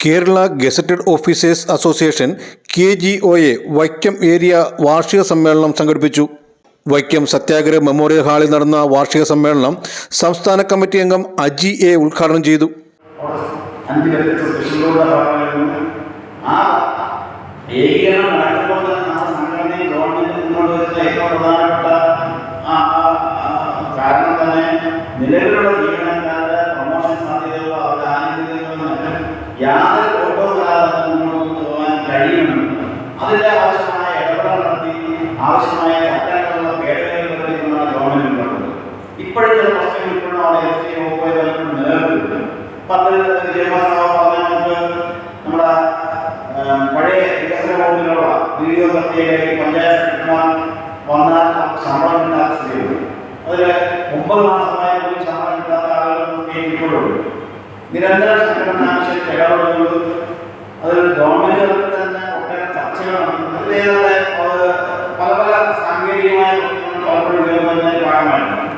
Kerala gazetted officers association K G O A Vaikom area വാർഷിക സമ്മേളനം സംഘടിപ്പിച്ചു. വൈക്കം സത്യാഗ്രഹ memorial ഹാളിൽ നടന്ന വാർഷിക സമ്മേളനം സംസ്ഥാന കമ്മിറ്റി അംഗം അജി എ ഉദ്ഘാടനം ചെയ്തു. ആ തന്നെ നിലവിലുള്ള ജീവനക്കാരുടെ പ്രൊമോഷൻ സാധ്യതകളോ അവരുടെ ആനുകൂല്യങ്ങളോ യാതൊരു കോട്ടവുമില്ലാതെ മുന്നോട്ട് പോകാൻ കഴിയുമെന്ന് അതിന്റെ ആവശ്യമായ ഇടപെടൽ നടത്തി ആവശ്യമായ ചട്ടങ്ങളുള്ള ഭേദഗതികൾ വരുത്തിക്കൊണ്ടാണ് ഗവൺമെന്റ് മുന്നോട്ട് ഇപ്പോഴത്തെ പ്രശ്നം ഇപ്പോഴും അവിടെ എസ് ടി ഒ നിലനിൽക്കുന്നുണ്ട് പത്ത് വിദ്യാഭ്യാസ നമ്മുടെ പഴയ വികസന വകുപ്പിലുള്ള വീഡിയോ പ്രത്യേക പഞ്ചായത്ത് സെക്രട്ടറിമാർ വന്നാൽ അവർക്ക് ശമ്പളം കിട്ടാത്ത സ്ഥിതിയുണ്ട് അതിൽ ഒമ്പത് മാസമായ പോലും ശമ്പളം കിട്ടാത്ത ഇപ്പോഴുണ്ട് നിരന്തര സംഘടന ആവശ്യത്തിൽ ഇടപെടുന്നത് ഗവൺമെന്റ് തന്നെ ഒട്ടേറെ ചർച്ചകളാണ് അതിലേറെ അത് പല പല സാങ്കേതികമായ പലപ്പോഴും ഭാഗമായിട്ടുണ്ട്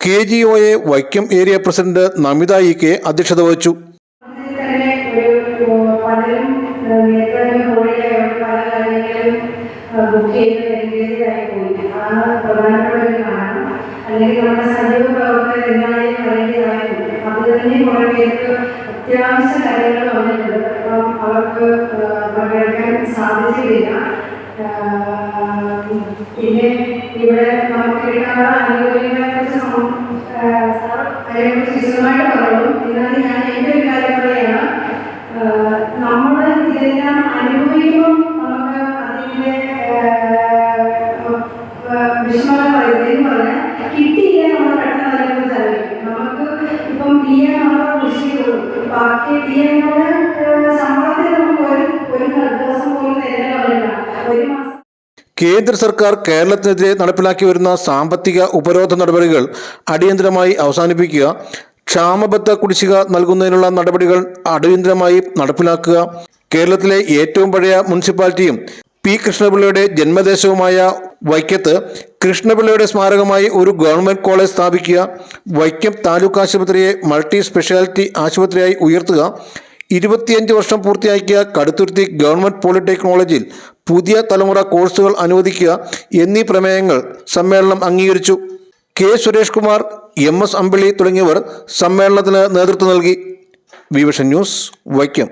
K G O A Vaikom area president Namitha E K അധ്യക്ഷത വഹിച്ചു. ബുക്ക് ചെയ്ത് പോയി അതാണ് പ്രധാനപ്പെട്ട ഒരു കാരണം അല്ലെങ്കിൽ നമ്മുടെ സജീവ പ്രവർത്തകർ എന്നാലും അറിയേണ്ടതായി പോയി അത് തന്നെ കുറെ പേർക്ക് അത്യാവശ്യ കാര്യങ്ങൾ വന്നിട്ടുണ്ട്. അപ്പം അവർക്ക് പങ്കെടുക്കാൻ സാധിച്ചിട്ടില്ല. പിന്നെ ഇവിടെ നമുക്ക് കിട്ടാനുള്ള അനുകൂല്യങ്ങളെ കുറിച്ച് ആ, സാർ അതിനെക്കുറിച്ച് വിശദമായിട്ട് പറയുന്നു എന്നാലും ഞാൻ നമ്മൾ ബാക്കി നമുക്ക് ഒരു ഒരു ഒരു മാസം കേന്ദ്ര സർക്കാർ കേരളത്തിനെതിരെ നടപ്പിലാക്കി വരുന്ന സാമ്പത്തിക ഉപരോധ നടപടികൾ അടിയന്തരമായി അവസാനിപ്പിക്കുക ക്ഷാമബദ്ധ കുടിശ്ശിക നൽകുന്നതിനുള്ള നടപടികൾ അടിയന്തരമായി നടപ്പിലാക്കുക. കേരളത്തിലെ ഏറ്റവും പഴയ മുനിസിപ്പാലിറ്റിയും പി കൃഷ്ണപിള്ളയുടെ ജന്മദേശവുമായ വൈക്കത്ത് കൃഷ്ണപിള്ളയുടെ സ്മാരകമായി ഒരു ഗവൺമെന്റ് കോളേജ് സ്ഥാപിക്കുക വൈക്കം താലൂക്ക് ആശുപത്രിയെ മൾട്ടി സ്പെഷ്യാലിറ്റി ആശുപത്രിയായി ഉയർത്തുക ഇരുപത്തിയഞ്ച് വർഷം പൂർത്തിയാക്കിയ കടുത്തുരുത്തി ഗവൺമെന്റ് പോളിടെക്നോളജിയിൽ പുതിയ തലമുറ കോഴ്സുകൾ അനുവദിക്കുക എന്നീ പ്രമേയങ്ങൾ സമ്മേളനം അംഗീകരിച്ചു. K Suresh Kumar M S Ambili തുടങ്ങിയവർ സമ്മേളനത്തിന് നേതൃത്വം നൽകി. വിവിഷൻ ന്യൂസ് വൈക്കം.